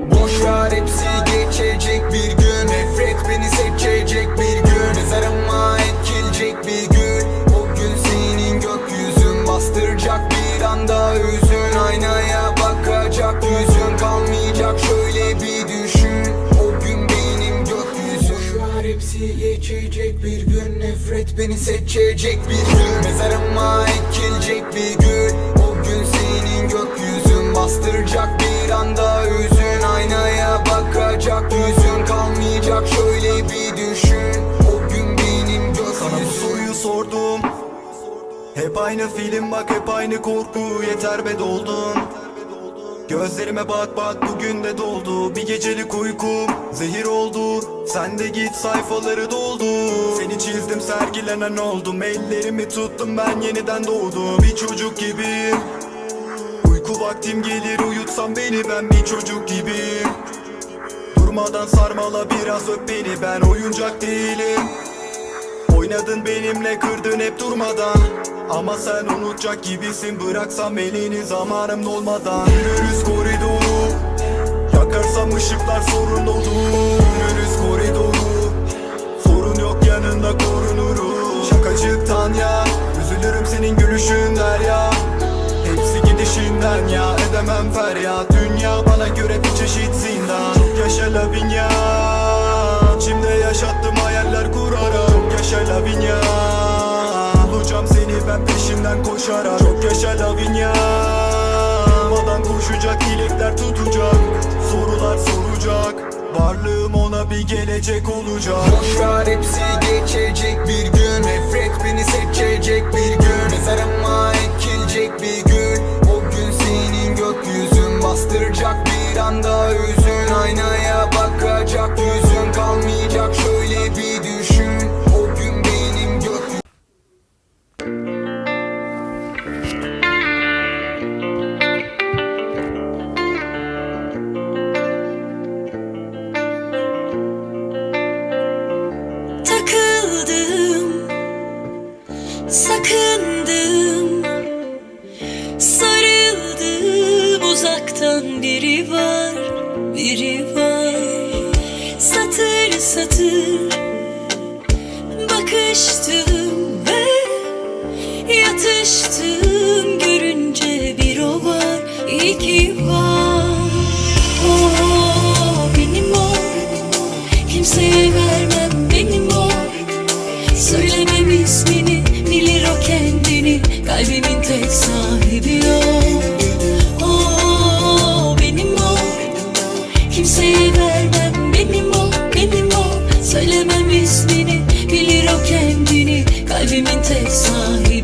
Boş ver hepsi geçecek bir gün. Nefret beni seçecek bir gün. Mezarıma ekilecek bir gün. O gün senin gökyüzün. Bastıracak bir anda üzün Aynaya bakacak yüzün. Kalmayacak şöyle bir düşün. O gün benim gökyüzüm. Boş ver hepsi geçecek bir gün. Nefret beni seçecek bir gün. Mezarıma ekilecek bir gün. O gün senin gökyüzün. Bastıracak bir anda sordum. Hep aynı film bak hep aynı korku. Yeter be doldun. Gözlerime bak bak bugün de doldu. Bir gecelik uykum zehir oldu. Sen de git sayfaları doldu. Seni çizdim sergilenen oldum. Ellerimi tuttum ben yeniden doğdum. Bir çocuk gibiyim Uyku vaktim gelir uyutsam beni ben bir çocuk gibiyim Durmadan sarmala biraz öp beni. Ben oyuncak değilim Oynadın benimle kırdın hep durmadan. Ama sen unutacak gibisin Bıraksam elini zamanım dolmadan. Yürürüz koridoru Yakarsam ışıklar sorun dolu Yürürüz koridoru Sorun yok yanında korunurum. Şakacıktan ya Üzülürüm senin gülüşün ya. Hepsi gidişinden ya Edemem feryat. Dünya bana göre bir çeşit zindan. Çok yaşa Lavinia İçimde yaşattım hayaller kurarak ben peşimden koşarak. Çok yaşa Lavinia. Durmadan koşacak dilekler tutacak. Sorular soracak. Varlığım ona bir gelecek olacak. Boşver hepsi geçecek bir gün. Nefret beni seçecek bir gün. Mezarıma ekilecek bir gün. O gün senin gökyüzün. Bastıracak bir anda Hüzün. Aynaya bakacak yüzün sakındım. Sarıldım uzaktan biri var biri var. Satır satır bakıştım ve yatıştım. Görünce bir o var iki var. O benim o. Kimseye vermem bilemem ismini Bilir o kendini. Kalbimin tek sahibi.